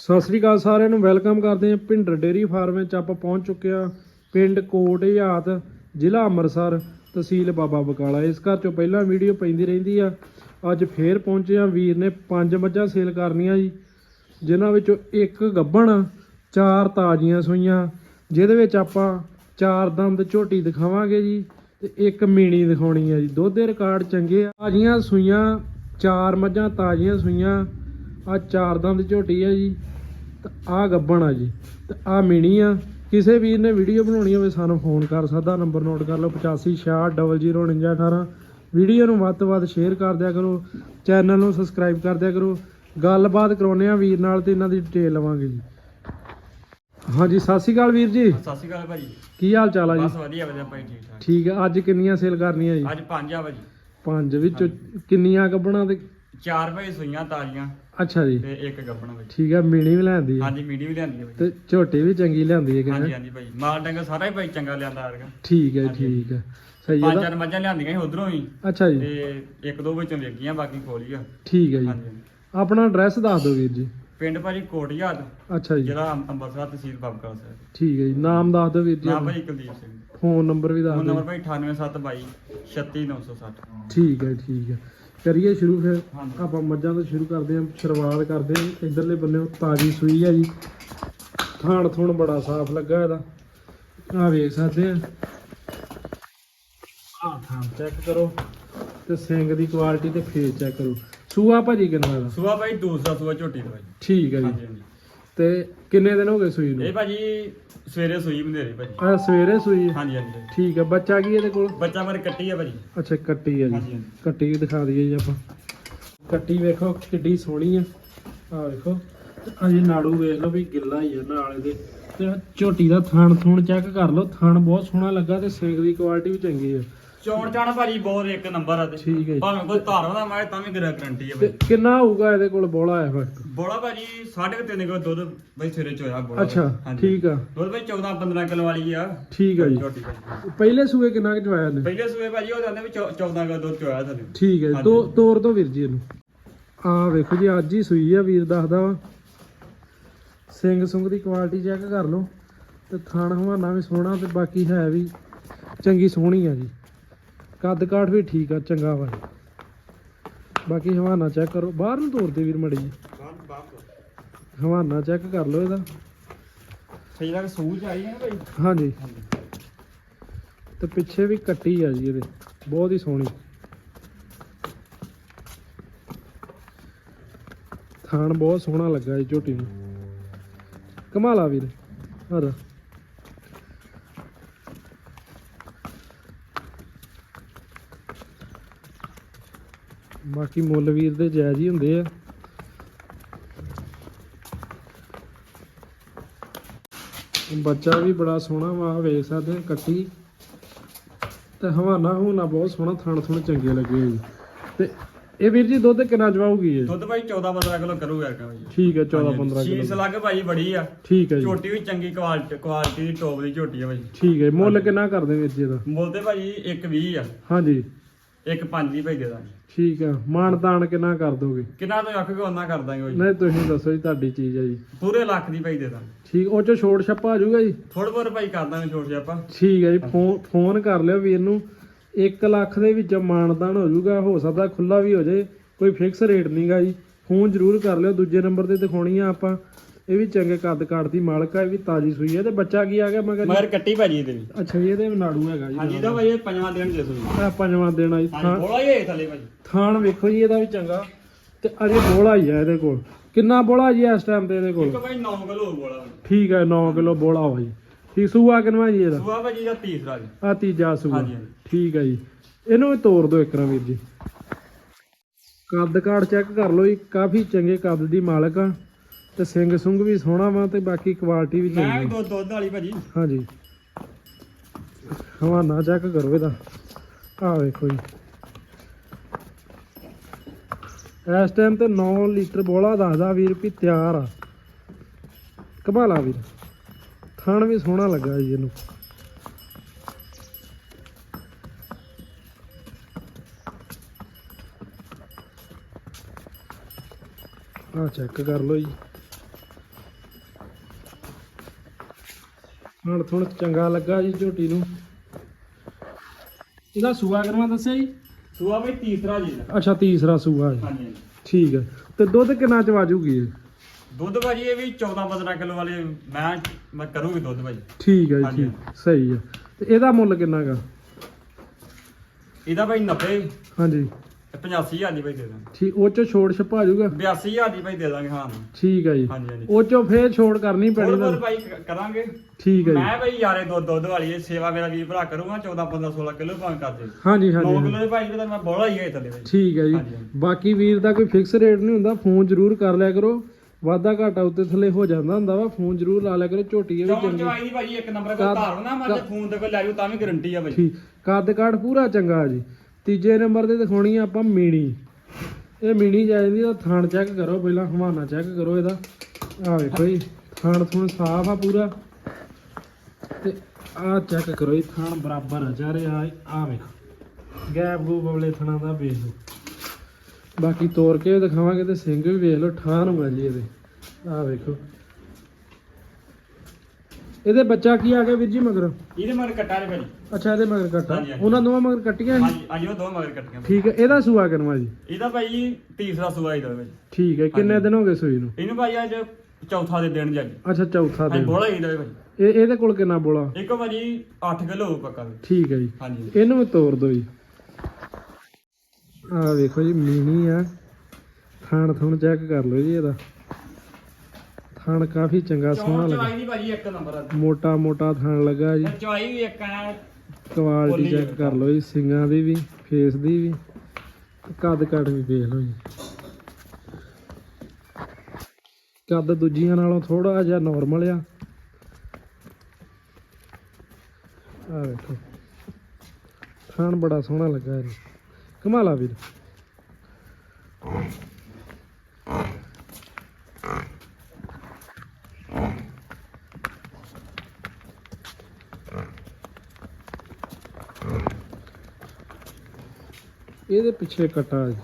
ਸਤਿ ਸ੍ਰੀ ਅਕਾਲ ਸਾਰਿਆਂ ਨੂੰ, ਵੈਲਕਮ ਕਰਦੇ ਹਾਂ ਭਿੰਡਰ ਡੇਰੀ ਫਾਰਮ ਵਿੱਚ ਆਪਾਂ ਪਹੁੰਚ ਚੁੱਕੇ ਹਾਂ। ਪਿੰਡ ਕੋਟ ਹਜ਼ਾਤ ਜ਼ਿਲ੍ਹਾ ਅੰਮ੍ਰਿਤਸਰ, ਤਹਿਸੀਲ ਬਾਬਾ ਬਕਾਲਾ। ਇਸ ਘਰ ਚੋਂ ਪਹਿਲਾਂ ਵੀਡੀਓ ਪੈਂਦੀ ਰਹਿੰਦੀ ਆ। ਅੱਜ ਫੇਰ ਪਹੁੰਚੇ ਆ ਵੀਰ ਨੇ ਪੰਜ ਮੱਝਾਂ ਸੇਲ ਕਰਨੀਆਂ ਜੀ, ਜਿਨ੍ਹਾਂ ਵਿੱਚੋਂ ਇੱਕ ਗੱਭਣ ਚਾਰ ਤਾਜ਼ੀਆਂ ਸੂਈਆਂ। ਜਿਹਦੇ ਵਿੱਚ ਆਪਾਂ ਚਾਰ ਦੰਦ ਝੋਟੀ ਦਿਖਾਵਾਂਗੇ ਜੀ ਤੇ ਇੱਕ ਮੀਣੀ ਦਿਖਾਉਣੀ ਹੈ ਜੀ। ਦੁੱਧ ਦੇ ਰਿਕਾਰਡ ਚੰਗੇ ਆ। ਤਾਜ਼ੀਆਂ ਸੂਈਆਂ, ਚਾਰ ਮੱਝਾਂ ਤਾਜ਼ੀਆਂ ਸੂਈਆਂ। ਆ ਚਾਰ ਦੰਦ ਝੋਟੀ ਹੈ ਜੀ। ਤੇ ਆ ਗੱਬਣ ਆ ਜੀ। ਤੇ ਆ ਮੀਣੀ ਆ। ਕਿਸੇ ਵੀਰ ਨੇ ਵੀਡੀਓ ਬਣਾਉਣੀ ਹੋਵੇ ਸਾਨੂੰ ਫੋਨ ਕਰ ਸਕਦਾ। ਨੰਬਰ ਨੋਟ ਕਰ ਲਓ 8560099918 ਵੀਡੀਓ ਨੂੰ ਵੱਧ ਤੋਂ ਵੱਧ ਸ਼ੇਅਰ ਕਰ ਦਿਆ ਕਰੋ। ਚੈਨਲ ਨੂੰ ਸਬਸਕ੍ਰਾਈਬ ਕਰ ਦਿਆ ਕਰੋ। ਗੱਲਬਾਤ ਕਰਾਉਨੇ ਆ ਵੀਰ ਨਾਲ ਤੇ ਇਹਨਾਂ ਦੀ ਡਿਟੇਲ ਲਵਾਂਗੇ ਜੀ। ਹਾਂਜੀ ਸਤਿ ਸ਼੍ਰੀ ਅਕਾਲ ਵੀਰ ਜੀ। ਸਤਿ ਸ਼੍ਰੀ ਅਕਾਲ ਭਾਜੀ। ਕੀ ਹਾਲ ਚਾਲ ਆ ਬਸ ਜੀ ਵਧੀਆ ਵਧੀਆ ਭਾਈ ਠੀਕ ਠਾਕ। ਠੀਕ ਆ। ਅੱਜ ਕਿੰਨੀਆਂ ਸੇਲ ਕਰਨੀਆਂ ਜੀ? ਅੱਜ ਪੰਜ ਆ ਭਾਜੀ। ਪੰਜ ਵਿੱਚੋਂ ਕਿੰਨੀਆਂ ਗੱਬਣਾ ਤੇ? ਚਾਰ ਭਾਈ ਸੂਈਆਂ ਤਾਜ਼ੀਆਂ। ਅੱਛਾ ਜੀ। ਤੇ ਇੱਕ ਗੱਬਣਾ ਭਾਈ ਠੀਕ ਆ ਮੀਣੀ ਵੀ ਲੈਂਦੀ ਆ। ਹਾਂਜੀ ਮੀਡੀ ਵੀ ਲਿਆਂਦੀ ਹੈ ਭਾਈ ਤੇ ਝੋਟੀ ਵੀ ਚੰਗੀ ਲਿਆਂਦੀ ਹੈ ਹਾਂਜੀ ਕਹਿੰਦੇ ਹਾਂਜੀ ਭਾਈ ਮਾਲ ਡੰਗਰ ਸਾਰਾ ਹੀ ਭਾਈ ਚੰਗਾ ਲਿਆਂਦਾ ਆਰਗਾ ਠੀਕ ਹੈ। ਠੀਕ ਹੈ ਸਹੀ ਹੈ ਪੰਜ ਤਾਂ। ਚਾਰ ਮੱਝਾਂ ਲਿਆਂਦੀਆਂ ਸੀ ਉਧਰੋਂ ਹੀ। ਅੱਛਾ ਜੀ। ਤੇ ਇੱਕ ਦੋ ਵਿੱਚੋਂ ਵੇਖੀਆਂ ਬਾਕੀ ਖੋਲੀ ਆ। ਠੀਕ ਹੈ ਜੀ। ਹਾਂਜੀ। ਆਪਣਾ ਐਡਰੈਸ ਦੱਸ ਦਿਓ ਵੀਰ ਜੀ। ਪਿੰਡ ਭਾਜੀ ਕੋਟਿਆਦ ਅੱਛਾ ਜੀ। ਜਿਹੜਾ ਅੰਮ- ਅੰਮ੍ਰਿਤਸਰ ਤਹਿਸੀਲ ਬਾਬਕਾ ਸਾਹਿਬ। ਠੀਕ ਹੈ ਜੀ। ਨਾਮ ਦੱਸ ਦਿਓ ਵੀਰ ਜੀ ਨਾਮ ਭਾਜੀ ਕੁਲਦੀਪ ਸਿੰਘ। ਫੋਨ ਨੰਬਰ ਵੀ ਦੱਸ ਫੋਨ ਦਿਓ। ਨੰਬਰ ਭਾਈ 98722 36960 ਠੀਕ ਹੈ ਠੀਕ ਹੈ ਕਰੀਏ ਸ਼ੁਰੂ ਫਿਰ। ਆਪਾਂ ਮੱਝਾਂ ਤੋਂ ਸ਼ੁਰੂ ਕਰਦੇ ਹਾਂ ਸ਼ੁਰੂਆਤ ਕਰਦੇ ਹਾਂ। ਇਧਰਲੇ ਬੰਨੇ ਤਾਜੀ ਸੂਈ ਹੈ ਜੀ। ਥਾਣ ਥੁਣ ਬੜਾ ਸਾਫ਼ ਲੱਗਾ ਇਹਦਾ। ਆ ਵੇਖ ਸਕਦੇ ਆ। ਆ ਥਾਣ ਚੈੱਕ ਕਰੋ ਤੇ ਸਿੰਗ ਦੀ ਕੁਆਲਿਟੀ ਤੇ ਫੇਸ ਚੈੱਕ ਕਰੋ। ਸੂਆ ਭਾਜੀ ਕਿੰਨਾ ਦਾ? ਸੂਆ ਭਾਈ ਦੂਸਰਾ ਸੂਆ ਝੋਟੀ ਦਾ ਭਾਈ। ਠੀਕ ਹੈ ਜੀ। ਤੇ ਕਿੰਨੇ ਦਿਨ ਹੋ ਗਏ ਸੂਈ ਨੂੰ? ਇਹ ਭਾਜੀ ਸਵੇਰੇ ਸੂਈ ਬੰਦੇਰੇ ਭਾਜੀ। ਆ ਸਵੇਰੇ ਸੂਈ। ਹੈ। ਹਾਂਜੀ ਹਾਂਜੀ। ਠੀਕ ਹੈ ਬੱਚਾ ਕੀ ਇਹਦੇ ਕੋਲ? ਬੱਚਾ ਮੇਰੇ ਕੱਟੀ ਆ ਭਾਜੀ। ਅੱਛਾ ਕੱਟੀ ਹੈ ਜੀ। ਹਾਂਜੀ ਕੱਟੀ ਦਿਖਾ ਦਈਏ ਜੀ ਆਪਾਂ। ਕੱਟੀ ਵੇਖੋ ਕਿੱਡੀ ਸੋਹਣੀ ਆ। ਆ ਵੇਖੋ। ਤੇ ਅਜੇ ਨਾੜੂ ਵੇਖ ਲਓ ਵੀ ਗਿੱਲਾ ਹੀ ਆ ਨਾਲ ਇਹਦੇ। ਤੇ ਆਹ ਝੋਟੀ ਦਾ ਥਣ ਥੁਣ ਚੈੱਕ ਕਰ ਲਓ। ਥਣ ਬਹੁਤ ਸੋਹਣਾ ਲੱਗਾ ਤੇ ਸਿੰਗ ਦੀ ਕੁਆਲਿਟੀ ਵੀ ਚੰਗੀ ਆ। ਚੌਣ ਚਾਣ ਭਾਜੀ ਬਹੁਤ ਇੱਕ ਨੰਬਰ ਆ ਤੇ। ਠੀਕ ਹੈ ਜੀ। ਭਾਵੇਂ ਕੋਈ ਧਾਰਾਂ ਦਾ ਮੈਂ ਤਾਂ ਵੀ ਗਰਾ ਗਰੰਟੀ ਆ ਤੇ ਭਾਈ ਕਿੰਨਾ ਹੋਊਗਾ ਇਹਦੇ ਕੋਲ ਬੋਲਾ ਆਇਆ ਫਿਰ? ਬੋਲਾ ਭਾਜੀ 3.5 ਕਿਲੋ ਦੁੱਧ ਭਾਈ ਸਵੇਰੇ ਚੋਇਆ ਬੋਲਾ ਅੱਛਾ ਹਾਂਜੀ। ਠੀਕ ਆ। ਦੁੱਧ ਭਾਈ 14 15 ਕਿਲੋ ਵਾਲੀ ਆ। ਠੀਕ ਆ ਜੀ। ਝੋਟੀ ਭਾਜੀ। ਪਹਿਲੇ ਸੂਏ ਕਿੰਨਾ ਕੁ ਚਵਾਇਆ ਨੇ ਪਹਿਲੇ ਸੂਏ ਭਾਜੀ ਉਹ ਜਾਂਦੇ ਵੀ 14 ਕਿਲੋ ਦੁੱਧ ਚੋਇਆ ਥੱਲੇ ਠੀਕ ਹੈ ਜੀ। ਹਾਂਜੀ। ਦੋ ਤੋਰ ਤੋਂ ਵੀਰ ਜੀ ਇਹਨੂੰ। ਆ ਵੇਖੋ ਜੀ ਅੱਜ ਹੀ ਸੂਈ ਆ ਵੀਰ ਦੱਸਦਾ ਵਾ। ਸਿੰਘ ਸੁੰਗ ਦੀ ਕੁਆਲਿਟੀ ਚੈੱਕ ਕਰ ਲਓ। ਤੇ ਥਣ ਹਵਾਨਾ ਵੀ ਸੋਹਣਾ ਤੇ ਬਾਕੀ ਹੈ ਵੀ ਚੰਗੀ ਸੋਹਣੀ ਆ ਜੀ। ਕੱਦ ਕਾਠ ਵੀ ਠੀਕ ਆ ਚੰਗਾ ਵਾ। ਬਾਕੀ ਹਵਾਨਾ ਚੈੱਕ ਕਰੋ। ਬਾਹਰ ਨੂੰ ਤੋਰਦੇ ਵੀਰ ਮੜੀ ਹਵਾਨਾ ਚੈੱਕ ਕਰ ਲਓ ਇਹਦਾ। ਸਹੀ ਲੱਗ ਸੂਝ ਆਈ ਹੈ ਨਾ ਭਾਈ ਹਾਂਜੀ। ਤੇ ਪਿੱਛੇ ਵੀ ਕੱਟੀ ਆ ਜੀ ਇਹਦੇ। ਬਹੁਤ ਹੀ ਸੋਹਣੀ। ਥਾਣ ਬਹੁਤ ਸੋਹਣਾ ਲੱਗਾ ਜੀ ਝੋਟੀ ਨੂੰ। ਕਮਾਲਾ ਵੀਰ। ਹਰ ਬਾਕੀ ਮੁੱਲ ਵੀਰ ਦੇ ਜਾਇਜ਼ ਹੀ ਹੁੰਦੇ ਆ। ਬੱਚਾ ਵੀ ਬੜਾ ਸੋਹਣਾ ਵਾ ਵੇਖ ਸਕਦੇ ਆ ਕੱਟੀ। ਤੇ ਹਵਾਨਾ ਹੂਨਾ ਬਹੁਤ ਸੋਹਣਾ ਥਣ ਥਣ ਚੰਗੇ ਲੱਗੇ ਜੀ। ਤੇ ਇਹ ਵੀਰ ਜੀ ਦੁੱਧ ਕਿੰਨਾ ਜਵਾਉਗੀ ਇਹ? ਦੁੱਧ ਭਾਈ 14 15 ਕਿਲੋ ਕਰੂਗਾ ਯਾਰ ਭਾਈ ਠੀਕ ਹੈ 14 15 ਸੀਸ ਕਿਲੋ। ਲੱਗ ਭਾਈ ਬੜੀ ਆ। ਠੀਕ ਹੈ ਜੀ। ਝੋਟੀ ਵੀ ਚੰਗੀ ਕੁਆਲਿਟੀ ਕੁਆਲਿਟੀ ਦੀ ਟੌਪ ਦੀ ਝੋਟੀ ਆ ਭਾਈ ਠੀਕ ਹੈ ਮੁੱਲ ਕਿੰਨਾ ਕਰਦੇ ਵੀਰ ਜੀ ਦਾ ਮੁੱਲ ਤੇ ਭਾਜੀ 120 ਆ। ਹਾਂਜੀ। ਇੱਕ ਪੰਜ ਹੀ ਦੇ ਦਾਂਗੇ ਠੀਕ ਆ। ਮਾਣ ਤਾਣ ਕਿੰਨਾ ਕਰ ਦੋਗੇ? ਕਿੰਨਾ ਤੋਂ ਆਖੋਗੇ ਉਹਨਾਂ ਕਰ ਦਾਂਗੇ ਭਾਈ ਨਹੀਂ ਤੁਸੀਂ ਦੱਸੋ ਜੀ ਤੁਹਾਡੀ ਚੀਜ਼ ਹੈ ਜੀ। ਪੂਰੇ ਲੱਖ ਦੀ ਭਾਈ ਦੇ ਦਾਂਗੇ। ਠੀਕ ਉਹ ਚ ਛੋੜ ਛੱਪਾ ਆ ਜਾਊਗਾ ਜੀ? ਥੋੜੇ ਬਹੁਤ ਭਾਈ ਕਰ ਦਾਂਗੇ ਛੋਟ ਜਿਹਾ ਠੀਕ ਹੈ ਜੀ ਫੋਨ ਫੋਨ ਕਰ ਲਿਓ ਵੀਰ ਨੂੰ। 1 ਲੱਖ ਦੇ ਵਿੱਚ ਮਾਨਦਾਨ ਹੋ ਜਾਊਗਾ ਹੋ ਸਕਦਾ ਖੁੱਲਾ ਵੀ ਹੋ ਜਾਏ। ਕੋਈ ਫਿਕਸ ਰੇਟ ਨਹੀਂਗਾ ਜੀ। ਫੋਨ ਜ਼ਰੂਰ ਕਰ ਲਿਓ ਦੂਜੇ ਨੰਬਰ ਤੇ ਦਿਖਾਉਣੀ ਆ ਆਪਾਂ। ਇਹ ਵੀ ਚੰਗੇ ਕੱਦ ਕਾਠ ਦੀ ਮਾਲਕ ਆ ਇਹ ਵੀ ਤਾਜੀ ਸੂਈ ਹੈ ਤੇ ਬੱਚਾ ਕੀ ਆ ਗਿਆ ਮਗਰ? ਮਗਰ ਕੱਟੀ ਭਾਜੀ ਇਹਦੇ ਵੀ। ਅੱਛਾ ਜੀ ਇਹਦੇ ਨਾੜੂ ਹੈਗਾ ਜੀ। ਹਾਂਜੀ ਇਹਦਾ ਭਾਈ ਇਹ ਪੰਜਵਾਂ ਦਿਨ ਦੇ ਸੋਈ। ਆ ਪੰਜਵਾਂ ਦੇਣਾ ਜੀ ਹਾਂਜੀ ਥਾਣ ਬੋਲਾ ਹੀ ਹੈ ਥੱਲੇ ਭਾਜੀ। ਥਾਣ ਵੇਖੋ ਜੀ ਇਹਦਾ ਵੀ ਚੰਗਾ। ਤੇ ਅਜੇ ਬੋਲਾ ਹੀ ਆ ਇਹਦੇ ਕੋਲ। ਕਿੰਨਾ ਬੋਲਾ ਜੀ ਇਸ ਟਾਈਮ ਤੇ ਇਹਦੇ ਇੱਕ ਕੋਲ ਭਾਈ 9 ਕਿਲੋ ਬੋਲਾ ਭਾਈ ਠੀਕ ਹੈ 9 ਕਿਲੋ ਬੋਲਾ ਵਾ ਜੀ। ਠੀਕ ਸੂਆ ਕਿੰਨਾ ਜੀ ਇਹਦਾ? ਸੁਆ ਭਾਜੀ ਦਾ ਤੀਸਰਾ ਜੀ। ਆ ਤੀਜਾ ਸੂਆ। ਹਾਂਜੀ, ਹਾਂਜੀ। ਠੀਕ ਹੈ ਜੀ। ਇਹਨੂੰ ਵੀ ਤੋੜ ਦਿਓ ਇੱਕ ਵਾਰ ਵੀਰ ਜੀ। ਕੱਦ ਕਾਠ ਚੈੱਕ ਕਰ ਲਓ ਜੀ ਕਾਫੀ ਚੰਗੇ ਕੱਦ ਦੀ ਮਾਲਕ ਆ। ਤੇ ਸਿੰਘ ਸੁੰਗ ਵੀ ਸੋਹਣਾ ਵਾ ਤੇ ਬਾਕੀ ਕੁਆਲਿਟੀ ਵੀ ਮੈਂ ਚੰਗੀ ਵੀ ਦੁੱਧ ਦੁੱਧ ਵਾਲੀ ਭਾਜੀ। ਹਾਂਜੀ। ਹਵਾਨਾ ਚੈੱਕ ਕਰੋ ਇਹਦਾ। ਆ ਵੇਖੋ ਜੀ। ਇਸ ਟਾਈਮ ਤੇ 9 ਲੀਟਰ ਬੋਲਾ ਦੱਸਦਾ ਵੀਰ ਵੀ ਤਿਆਰ ਆ। ਕਮਾਲਾ ਵੀਰ। ਥਣ ਵੀ ਸੋਹਣਾ ਲੱਗਾ ਜੀ ਇਹਨੂੰ। ਆ ਚੈੱਕ ਕਰ ਲਓ ਜੀ। ਹੁਣ ਥੋੜਾ ਚੰਗਾ ਲੱਗਾ ਜੀ ਝੋਟੀ ਨੂੰ। ਇਹਦਾ ਸੂਆ ਕਰਵਾ ਦੱਸਿਆ ਜੀ? ਸੂਆ ਬਈ ਤੀਸਰਾ ਜੀ ਦਾ ਅੱਛਾ ਤੀਸਰਾ ਸੂਆ ਹਾਂਜੀ ਹਾਂਜੀ। ਠੀਕ ਹੈ। ਤੇ ਦੁੱਧ ਕਿੰਨਾ ਚ ਵਾਜੂਗੀ ਦੁੱਧ ਭਾਜੀ ਇਹ ਵੀ 14 15 ਕਿਲੋ ਵਾਲੇ ਮੈਂ ਮੈਂ ਕਰੂੰਗੀ ਦੁੱਧ ਭਾਜੀ। ਠੀਕ ਹੈ ਜੀ ਹਾਂਜੀ। ਠੀਕ। ਸਹੀ ਹੈ। ਤੇ ਇਹਦਾ ਮੁੱਲ ਕਿੰਨਾ ਗਾ ਇਹਦਾ ਭਾਈ 90 ਹਾਂਜੀ। 85000 ਦੀ ਭਾਈ ਦੇ ਦਾਂਗੇ। ਠੀਕ ਉਹ ਚ ਛੋੜ ਛਪਾ ਜੂਗਾ? 82000 ਦੀ ਭਾਈ ਦੇ ਦਾਂਗੇ ਹਾਂ। ਠੀਕ ਹੈ ਜੀ। ਹਾਂਜੀ ਹਾਂਜੀ। ਉਹ ਚੋਂ ਫੇਰ ਛੋੜ ਕਰਨੀ ਪੈਣੀ ਹੋਰ ਨਾ ਹੋਰ ਭਾਈ ਕ- ਕਰਾਂਗੇ। ਠੀਕ ਹੈ ਜੀ। ਮੈਂ ਭਾਈ ਯਾਰੇ ਦੁੱਧ ਦੁੱਧ ਵਾਲੀ ਇਹ ਸੇਵਾ ਮੇਰਾ ਵੀਰ ਭਰਾ ਕਰੂੰਗਾ 14 15 16 ਕਿਲੋ ਭਾਵੇਂ ਕਰ ਦੇ। ਹਾਂਜੀ 9 ਹਾਂਜੀ ਹਾਂਜੀ। ਕਿਲੋ ਦੇ ਭਾਈ ਤਾਂ ਮੈਂ ਬੋਲਾ ਹੀ ਹੈ ਥੱਲੇ ਭਾਈ। ਠੀਕ ਹੈ ਜੀ। ਹਾਂਜੀ। ਬਾਕੀ ਵੀਰ ਦਾ ਕੋਈ ਫਿਕਸ ਰੇਟ ਨਹੀਂ ਹੁੰਦਾ ਫੋਨ ਜ਼ਰੂਰ ਕਰ ਲਿਆ ਕਰੋ। ਵਾਧਾ ਘਾਟਾ ਉੱਤੇ ਥੱਲੇ ਹੋ ਜਾਂਦਾ ਹੁੰਦਾ ਵਾ ਫੋਨ ਜ਼ਰੂਰ ਲਾ ਲਿਆ ਕਰੋ ਝੋਟੀ ਇਹ ਵੀ ਚੌਂਕ ਚੰਗੀ। ਚਵਾਈ ਦੀ ਭਾਜੀ ਇੱਕ ਨੰਬਰ ਕੋਈ ਕੱਦ- ਧਾਰ ਨਾ ਮੈਂ ਤੇ ਫੋਨ ਤੇ ਕੋਈ ਲੈ ਜਾਊ ਤਾਂ ਵੀ ਗਾਰੰਟੀ ਆ ਭਾਈ। ਠੀਕ ਕੱਦ ਕਾਠ ਪੂਰਾ ਚੰਗਾ ਜੀ। ਤੀਜੇ ਨੰਬਰ ਤੇ ਦਿਖਾਉਣੀ ਆ ਆਪਾਂ ਮੀਣੀ। ਇਹ ਮੀਣੀ ਜਾਂਦੀ ਤਾਂ ਥਣ ਚੈੱਕ ਕਰੋ ਪਹਿਲਾਂ, ਹਵਾਨਾ ਚੈੱਕ ਕਰੋ ਇਹਦਾ। ਆ ਵੇਖੋ ਜੀ ਥਾਣ ਥਣ ਸਾਫ਼ ਆ ਪੂਰਾ। ਤੇ ਆ ਚੈੱਕ ਕਰੋ ਜੀ ਥਾਣ ਬਰਾਬਰ ਆ ਚਾਰੇ ਆ ਆ ਵੇਖੋ। ਗੈਪ ਗੂਪ ਵਾਲੇ ਥਣਾਂ ਦਾ ਵੇਖ ਲਓ। ਬਾਕੀ ਤੋੜ ਕੇ ਵੀ ਦਿਖਾਵਾਂਗੇ ਤੇ ਸਿੰਘ ਵੀ ਵੇਖ ਲਓ ਠਾਣ ਨੂੰ ਜੀ ਇਹਦੇ। ਆ ਵੇਖੋ। ਇਹਦੇ ਬੱਚਾ ਕੀ ਆ ਗਿਆ ਵੀਰ ਜੀ ਮਗਰ? ਇਹਦੇ ਮਗਰ ਕੱਟਾ ਨੇ ਭਾਜੀ। ਅੱਛਾ ਇਹਦੇ ਮਗਰ ਕੱਟਾ। ਹਾਂਜੀ, ਹਾਂਜੀ। ਉਹਨਾਂ ਦੋਵਾਂ ਮਗਰ ਕੱਟੀਆਂ ਸੀ ਹਾਂਜੀ ਹਾਂਜੀ ਉਹ ਦੋ ਮਗਰ ਕੱਟੀਆਂ। ਠੀਕ ਹੈ ਇਹਦਾ ਸੂਆ ਕਰਮਾ ਜੀ? ਇਹਦਾ ਭਾਈ ਤੀਸਰਾ ਸੂਆ ਇਹਦਾ ਭਾਈ। ਠੀਕ ਹੈ ਕਿੰਨੇ ਹਾਂਜੀ। ਦਿਨ ਹੋ ਗਏ ਸੂਈ ਨੂੰ? ਇਹਨੂੰ ਭਾਈ ਅੱਜ ਚੌਥਾ ਦੇ ਦੇਣ ਜਾ ਅੱਛਾ ਚੌਥਾ ਹਾਂਜੀ ਦਿਨ। ਬੋਲਾ ਇਹਦਾ ਭਾਈ। ਇਹ ਇਹਦੇ ਕੋਲ ਕਿੰਨਾ ਬੋਲਾ? ਇੱਕ ਭਾਜੀ 8 ਕਿਲੋ ਹੋਊ ਪੱਕਾ। ਵੀ। ਠੀਕ ਹੈ ਜੀ। ਹਾਂਜੀ। ਇਹਨੂੰ ਵੀ ਤੋੜ ਦਿਓ ਜੀ। ਆ ਵੇਖੋ ਜੀ ਮੀਨੀ ਆ। ਥਣ ਥਣ ਚੈੱਕ ਕਰ ਲਓ ਜੀ ਇਹਦਾ। ਥਣ ਕਾਫੀ ਚੰਗਾ ਸੋਹਣਾ ਚੌਂਕ ਲੱਗਾ। ਚਵਾਈ ਦੀ ਭਾਜੀ ਇੱਕ ਨੰਬਰ ਆ। ਮੋਟਾ ਮੋਟਾ ਥਣ ਲੱਗਾ ਜੀ। ਤੇ ਚਵਾਈ ਵੀ ਇੱਕ ਆ ਕੁਆਲਿਟੀ ਚੈੱਕ ਕਰ ਲਓ ਜੀ ਸਿੰਗਾਂ ਦੀ ਵੀ ਫੇਸ ਦੀ ਵੀ ਤੇ ਕੱਦ ਕੱਟ ਵੀ ਦੇਖ ਲਓ ਜੀ। ਕੱਦ ਦੂਜੀਆਂ ਨਾਲੋਂ ਥੋੜਾ ਜਿਹਾ ਨਾਰਮਲ ਆ। ਆ ਵੇਖੋ। ਥਣ ਬੜਾ ਸੋਹਣਾ ਲੱਗਾ ਇਹ ਕਮਾਲਾ ਵੀਰ। ਇਹਦੇ ਪਿੱਛੇ ਕਟਾ ਜੀ।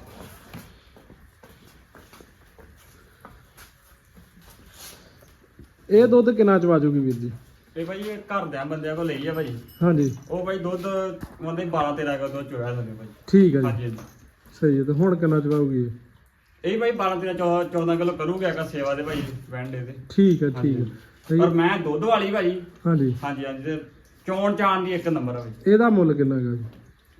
ਇਹ ਦੁੱਧ ਕਿੰਨਾ ਚ ਵਾਜੂਗੀ ਵੀਰ ਜੀ? ਇਹ ਭਾਈ ਇਹ ਘਰ ਦੇ ਬੰਦਿਆਂ ਕੋਲ ਲਈ ਆ ਭਾਜੀ ਹਾਂਜੀ। ਉਹ ਭਾਈ ਦੁੱਧ ਉਹਦੇ 12 13 ਕਿਲੋ ਦੁੱਧ ਚੋਇਆ ਥੱਲੇ ਭਾਈ। ਠੀਕ ਹੈ ਜੀ। ਹਾਂਜੀ। ਸਹੀ ਹੈ ਤੇ ਹੁਣ ਕਿੰਨਾ ਚ ਵਾਜੂਗੀ ਇਹ? ਇਹ ਭਾਈ 12 13 14 ਕਿਲੋ ਕਰੂਗਾ ਹੈਗਾ ਸੇਵਾ ਦੇ ਭਾਈ ਵੈਂਡੇ ਦੇ ਠੀਕ ਹੈ ਠੀਕ ਹੈ ਸਹੀ। ਪਰ ਹੈ। ਮੈਂ ਦੁੱਧ ਵਾਲੀ ਭਾਜੀ ਹਾਂਜੀ। ਹਾਂਜੀ ਹਾਂਜੀ ਤੇ ਚੌਣ ਚਾਣ ਦੀ ਇੱਕ ਨੰਬਰ ਆ ਭਾਈ। ਇਹਦਾ ਮੁੱਲ ਕਿੰਨਾ ਹੈਗਾ ਜੀ?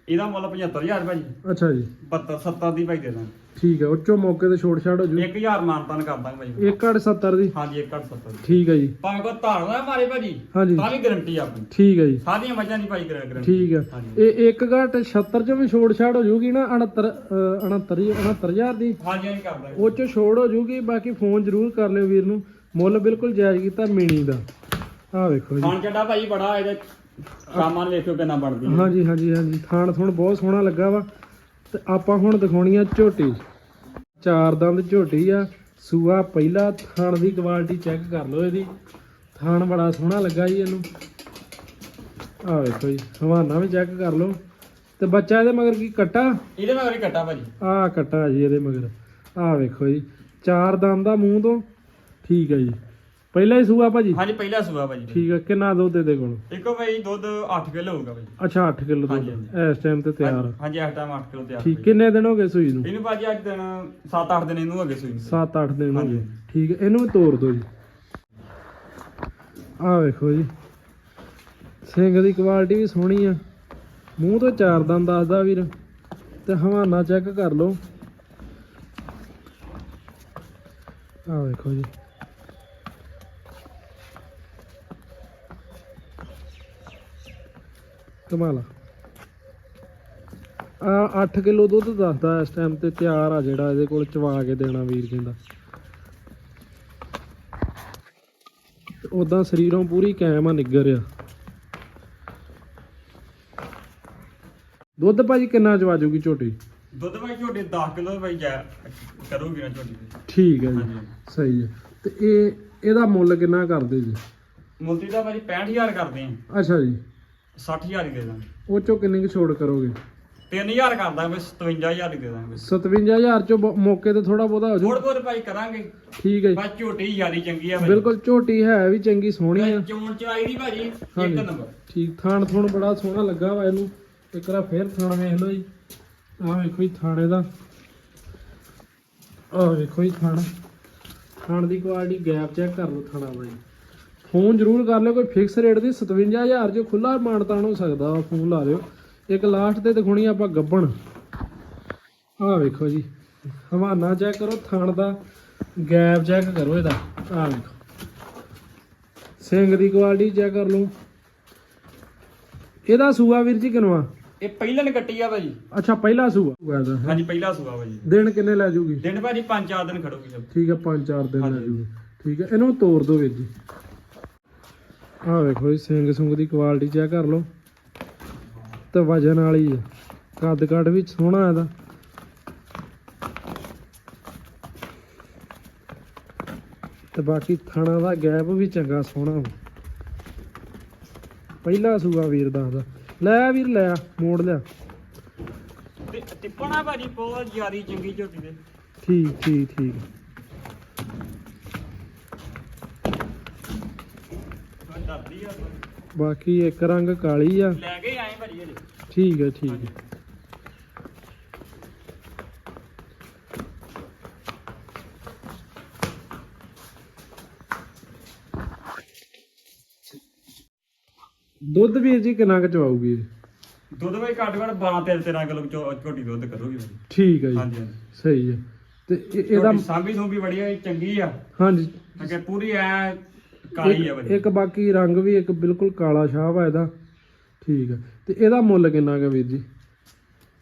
ਇਹਦਾ ਮੁੱਲ 75000 ਭਾਜੀ। ਅੱਛਾ ਜੀ। 72 70 ਦੀ ਭਾਈ ਦੇ ਦਾਂ। ਠੀਕ ਹੈ ਉੱਚੋਂ ਮੌਕੇ ਤੇ ਛੋੜ ਛਾੜ ਹੋ ਜੂ। 1000 ਮਾਨਤਾਨ ਕਰ ਦਾਂਗੇ ਭਾਜੀ 1.70 ਦੀ? ਹਾਂਜੀ 170 ਦੀ। ਠੀਕ ਹੈ ਜੀ। ਭਾਵੇਂ ਕੋਈ ਧਾਰਨਾ ਮਾਰੇ ਭਾਜੀ ਹਾਂਜੀ। ਤਾਂ ਵੀ ਗਾਰੰਟੀ ਆਪਣੀ। ਠੀਕ ਹੈ ਜੀ। ਸਾਰੀਆਂ ਮੱਝਾਂ ਦੀ ਭਾਈ ਗਾਰੰਟੀ ਠੀਕ ਹੈ। ਇਹ 1 76 ਚ ਵੀ ਛੋੜ ਛਾੜ ਹੋ ਜੂਗੀ ਨਾ 69 ਅ, 69 69000 ਦੀ। ਹਾਂਜੀ ਹਾਂਜੀ ਕਰ ਦਾਂਗੇ। ਉਹ ਚ ਛੋੜ ਹੋ ਜੂਗੀ ਬਾਕੀ ਫੋਨ ਜ਼ਰੂਰ ਕਰ ਲਿਓ ਵੀਰ ਨੂੰ। ਮੁੱਲ ਬਿਲਕੁਲ ਜਾਇਜ਼ ਕੀਤਾ ਮੀਣੀ ਦਾ। ਆਹ ਵੇਖੋ ਜੀ। ਖਾਣ ਚੱਡਾ ਭਾਈ ਬੜਾ ਇਹਦੇ ਸ਼ਾਮਾਂ ਨੂੰ ਵੇਖਿਓ ਕਿੰਨਾ ਬਣਦੀ ਹੈ। ਹਾਂਜੀ ਹਾਂਜੀ ਹਾਂਜੀ। ਥਾਣ ਥੁਣ ਬਹੁਤ ਸੋਹਣਾ ਲੱਗਾ ਵਾ। ਤੇ ਆਪਾਂ ਹੁਣ ਦਿਖਾਉਣੀ ਆ ਝੋਟੀ। ਚਾਰ ਦੰਦ ਝੋਟੀ ਆ। ਸੂਆ ਪਹਿਲਾ ਥਾਣ ਦੀ ਕੁਆਲਿਟੀ ਚੈੱਕ ਕਰ ਲਓ ਇਹਦੀ। ਥਾਣ ਬੜਾ ਸੋਹਣਾ ਲੱਗਾ ਜੀ ਇਹਨੂੰ। ਆਹ ਵੇਖੋ ਜੀ ਹਵਾਨਾ ਵੀ ਚੈੱਕ ਕਰ ਲਓ। ਤੇ ਬੱਚਾ ਇਹਦੇ ਮਗਰ ਕੀ ਕੱਟਾ? ਇਹਦੇ ਮਗਰ ਹੀ ਕੱਟਾ ਭਾਜੀ। ਆਹ ਕੱਟਾ ਜੀ ਇਹਦੇ ਮਗਰ। ਆਹ ਵੇਖੋ ਜੀ ਚਾਰ ਦੰਦ ਦਾ ਮੂੰਹ ਤੋਂ। ਠੀਕ ਹੈ ਜੀ। ਪਹਿਲਾ ਹੀ ਸੂਆ ਭਾਜੀ? ਹਾਂਜੀ ਪਹਿਲਾ ਸੂਆ ਭਾਜੀ। ਠੀਕ ਹੈ ਕਿੰਨਾ ਦੁੱਧ ਇਹਦੇ ਕੋਲ? ਇੱਕੋ ਭਾਈ ਦੁੱਧ 8 ਕਿਲੋ ਹੋਊਗਾ ਭਾਈ। ਅੱਛਾ 8 ਕਿਲੋ ਦੁੱਧ। ਇਸ ਟਾਈਮ ਤੇ ਤਿਆਰ ਆ। ਹਾਂਜੀ ਇਸ ਟਾਈਮ 8 ਕਿਲੋ ਤਿਆਰ ਠੀਕ। ਕਿੰਨੇ ਦਿਨ ਹੋ ਗਏ ਸੂਈ ਨੂੰ? ਇਹਨੂੰ ਭਾਜੀ ਅੱਜ ਦਿਨ 7-8 ਦਿਨ ਇਹਨੂੰ ਹੋ ਗਏ ਸੂਈ ਨੂੰ। 7-8 ਦਿਨ ਹੋ। ਗਏ। ਠੀਕ ਹੈ ਇਹਨੂੰ ਵੀ ਤੋੜ ਦਿਓ ਜੀ। ਆਹ ਵੇਖੋ ਜੀ। ਸਿੰਘ ਦੀ ਕੁਆਲਿਟੀ ਵੀ ਸੋਹਣੀ ਆ। ਮੂੰਹ ਤੋਂ ਚਾਰ ਦੰਦ ਦੱਸਦਾ ਵੀਰ। ਤੇ ਹਵਾਨਾ ਚੈੱਕ ਕਰ ਲਓ। ਆਹ ਵੇਖੋ ਜੀ। ਕਮਾਲ ਆ ਆ 8 ਕਿਲੋ ਦੁੱਧ ਦੱਸਦਾ ਇਸ ਟਾਈਮ ਤੇ ਤਿਆਰ ਆ ਜਿਹੜਾ ਇਹਦੇ ਕੋਲ ਚਵਾ ਕੇ ਦੇਣਾ ਵੀਰ ਕਹਿੰਦਾ ਉਦਾਂ ਸਰੀਰੋਂ ਪੂਰੀ ਕਾਇਮ ਆ ਨਿੱਗਰ ਆ। ਦੁੱਧ ਭਾਜੀ ਕਿੰਨਾ ਚਵਾਜੂਗੀ ਝੋਟੀ? ਦੁੱਧ ਭਾਈ ਝੋਟੇ 10 ਕਿਲੋ ਭਾਈ ਜਾ ਕਰੂਗੀ ਨਾ ਝੋਟੀ। ਠੀਕ ਹੈ ਜੀ ਸਹੀ ਹੈ ਤੇ ਇਹ ਇਹਦਾ ਮੁੱਲ ਕਿੰਨਾ ਕਰਦੇ ਜੀ? ਮੁਲਤੀ ਦਾ ਭਾਜੀ 65000 ਕਰਦੇ ਆ। ਅੱਛਾ ਜੀ। 60000 ਹੀ ਦੇ ਦਾਂਗੇ। ਉਹ ਚੋਂ ਕਿੰਨੀ ਕੁ ਛੋੜ ਕਰੋਗੇ? 3000 ਕਰ ਦਾਂਗੇ 57000 ਹੀ ਦੇ ਦਾਂਗੇ। 57000 ਚੋਂ ਬ- ਮੌਕੇ ਤੇ ਥੋੜਾ ਬਹੁਤਾ ਹੋ ਥੋੜ ਜਾਊ ਬਹੁਤ ਭਾਈ ਕਰਾਂਗੇ। ਠੀਕ ਹੈ ਜੀ। ਬਸ ਝੋਟੀ ਯਾਰੀ ਚੰਗੀ ਆ ਭਾਈ। ਬਿਲਕੁਲ ਝੋਟੀ ਹੈ ਵੀ ਚੰਗੀ ਸੋਹਣੀ ਆ। ਚੋਣ ਚਵਾਈ ਦੀ ਭਾਜੀ ਹਾਂਜੀ। ਇੱਕ ਨੰਬਰ। ਠੀਕ ਥਾਣ ਥੁਣ ਬੜਾ ਸੋਹਣਾ ਲੱਗਾ ਵਾ ਇਹਨੂੰ। ਇੱਕ ਵਾਰ ਫੇਰ ਥਾਣ ਵੇਖ ਲਓ ਜੀ। ਆਹ ਵੇਖੋ ਜੀ ਥਾਣੇ ਦਾ ਆਹ ਵੇਖੋ ਜੀ ਥਾਣ। ਥਾਣ ਦੀ ਕੁਆਲਿਟੀ ਗੈਪ ਚੈੱਕ ਕਰ ਲਓ ਥਾਣਾ ਜੀ ਫੋਨ ਜ਼ਰੂਰ ਕਰ ਲਿਓ ਕੋਈ ਫਿਕਸ ਰੇਟ ਦੀ 57000 ਜੋ ਖੁੱਲਾ ਮਾਨਤਾਨ ਹੋ ਸਕਦਾ ਵਾ ਫੋਨ ਲਾ ਲਿਓ। ਇੱਕ ਲਾਸਟ ਤੇ ਦਿਖਾਉਣੀ ਆਪਾਂ ਗੱਬਣ। ਆਹ ਵੇਖੋ ਜੀ ਹਵਾਨਾ ਚੈੱਕ ਕਰੋ ਥਾਣ ਦਾ ਗੈਪ ਚੈੱਕ ਕਰੋ ਇਹਦਾ। ਆਹ ਵੇਖੋ। ਸਿੰਘ ਦੀ ਕੁਆਲਿਟੀ ਚੈੱਕ ਕਰ ਲਓ। ਇਹਦਾ ਸੂਆ ਵੀਰ ਜੀ ਕਿਨਵਾ? ਇਹ ਪਹਿਲਨ ਕੱਟੀ ਆ ਭਾਜੀ। ਅੱਛਾ ਪਹਿਲਾ ਸੂਆ। ਦਾ। ਹਾਂਜੀ ਪਹਿਲਾ ਸੁਆ ਭਾਜੀ ਦਿਨ ਕਿੰਨੇ ਲੈ ਜੂਗੀ? ਦਿਨ ਭਾਜੀ 5-4 ਦਿਨ ਖੜੋਗੀ ਠੀਕ ਹੈ ਪੰਜ ਚਾਰ ਦਿਨ ਲੈ। ਜੂਗੀ। ਠੀਕ ਹੈ ਇਹਨੂੰ ਤੋੜ ਦਿਓ ਵੀਰ ਜੀ। ਆਹ ਵੇਖੋ ਜੀ ਸਿੰਘ ਸੁੰਗ ਦੀ ਕੁਆਲਿਟੀ ਚੈੱਕ ਕਰ ਲਓ। ਤੇ ਵਜਨ ਵਾਲੀ ਹੈ ਕੱਦ ਕੱਦ ਵੀ ਸੋਹਣਾ ਇਹਦਾ। ਤੇ ਬਾਕੀ ਥਣਾ ਦਾ ਗੈਪ ਵੀ ਚੰਗਾ ਸੋਹਣਾ। ਪਹਿਲਾ ਸੂਆ ਵੀਰ ਦੱਸਦਾ ਲੈ ਵੀਰ ਲੈ ਆ, ਮੋੜ ਲਿਆ। ਟਿੱਪਣਾ ਭਾਜੀ ਬਹੁਤ ਯਾਰੀ ਚੰਗੀ ਝੋਟੀ ਦੇ। ਠੀਕ ਠੀਕ ਠੀਕ। ਡਰਦੀ ਆ। ਬਾਕੀ ਇੱਕ ਰੰਗ ਕਾਲੀ ਆ। ਲੈ ਕੇ ਆਏ ਭਾਜੀ ਇਹਦੇ ਠੀਕ ਹੈ ਠੀਕ ਹੈ ਦੁੱਧ ਵੀਰ ਜੀ ਕਿੰਨਾ ਕੁ ਚਵਾਊਗੀ? ਇਹ? ਦੁੱਧ ਭਾਈ ਘੱਟ ਘੱਟ 12 13 13 ਕਿਲੋ ਝੋਟੀ ਦੁੱਧ ਕਰੂਗੀ ਭਾਜੀ। ਠੀਕ ਹੈ ਜੀ। ਹਾਂਜੀ ਹਾਂਜੀ। ਸਹੀ ਹੈ ਤੇ ਇਹ- ਇਹਦਾ ਇਹਦਾ ਸਾਂਭੀ ਸੂੰਭੀ ਬੜੀ ਆ ਚੰਗੀ ਆ। ਹਾਂਜੀ। ਅੱਗੇ ਪੂਰੀ ਐ ਕਾਲੀ ਆ ਇੱਕ- ਇੱਕ ਬਾਕੀ ਰੰਗ ਵੀ ਇੱਕ ਬਿਲਕੁਲ ਕਾਲਾ ਛਾਪ ਆ ਇਹਦਾ। ਠੀਕ ਹੈ ਤੇ ਇਹਦਾ ਮੁੱਲ ਕਿੰਨਾ ਕੁ ਵੀਰ ਜੀ?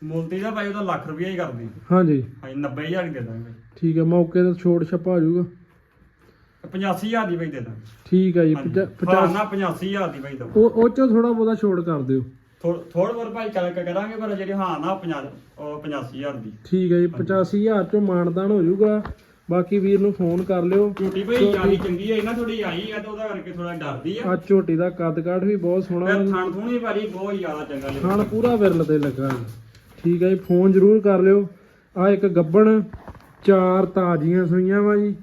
ਮੁੱਲਤੀ ਦਾ ਭਾਈ ਉਹਦਾ ਲੱਖ ਰੁਪਈਆ ਹੀ ਕਰਦੀ। ਹਾਂਜੀ। ਹਾਂਜੀ 90000 ਹੀ ਦੇ ਦਾਂਗੇ। ਠੀਕ ਹੈ ਮੌਕੇ ਤੇ ਛੋਟ ਛੱਪਾ ਹੋ ਜਾਊਗਾ 85000 ਦੀ ਭਾਈ ਦੇ ਦਾਂਗੇ। ਠੀਕ ਹੈ ਜੀ ਹਾਂਜੀ। 50 ਹਾਂ ਨਾ 85000 ਦੀ ਭਾਈ ਦੋ ਉਹ ਉਹ ਚੋਂ ਥੋੜਾ ਬਹੁਤਾ ਛੋਟ ਕਰ ਦਿਓ। ਥੋੜ ਬਹੁਤ ਭਾਈ ਕਰ ਕਰਾਂਗੇ ਪਰ ਜਿਹੜੀ ਹਾਂ ਨਾ 50 ਉਹ 85000 ਦੀ। ਠੀਕ ਹੈ ਜੀ 85000 ਚੋਂ ਮਾਨਦਾਨ ਹੋ ਜਾਊਗਾ ਬਾਕੀ ਵੀਰ ਨੂੰ ਫੋਨ ਕਰ ਲਿਓ। ਝੋਟੀ ਭਾਈ ਯਾਰੀ ਚੰਗੀ ਹੈ ਇਹਨਾਂ ਥੋੜੀ ਆਈ ਆ ਤੇ ਉਹਦਾ ਕਰਕੇ ਥੋੜਾ ਡਰਦੀ ਆ। ਆ ਝੋਟੀ ਦਾ ਕੱਦ ਕਾਠ ਵੀ ਬਹੁਤ ਸੋਹਣਾ ਫਿਰ ਹੈ ਥਣ ਥੂਣੀ ਭਾਜੀ ਬਹੁਤ ਜ਼ਿਆਦਾ ਚੰਗਾ ਲੱਗਦਾ। ਖਾਣ ਪੂਰਾ ਵਿਰਲ ਤੇ ਲੱਗਾ। ਠੀਕ ਹੈ ਜੀ ਫੋਨ ਜ਼ਰੂਰ ਕਰ ਲਿਓ। ਆ ਇੱਕ ਗੱਬਣ ਚਾਰ ਤਾਜ਼ੀਆਂ ਸੂਈਆਂ ਵਾ ਜੀ।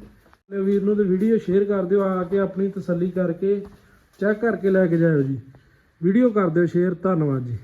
ਵੀਰ ਨੂੰ ਤੇ ਵੀਡੀਓ ਸ਼ੇਅਰ ਕਰ ਦਿਓ ਆ ਕੇ ਆਪਣੀ ਤਸੱਲੀ ਕਰਕੇ ਚੈੱਕ ਕਰਕੇ ਲੈ ਕੇ ਜਾਇਓ ਜੀ। ਵੀਡੀਓ ਕਰ ਦਿਓ ਸ਼ੇਅਰ ਧੰਨਵਾਦ ਜੀ।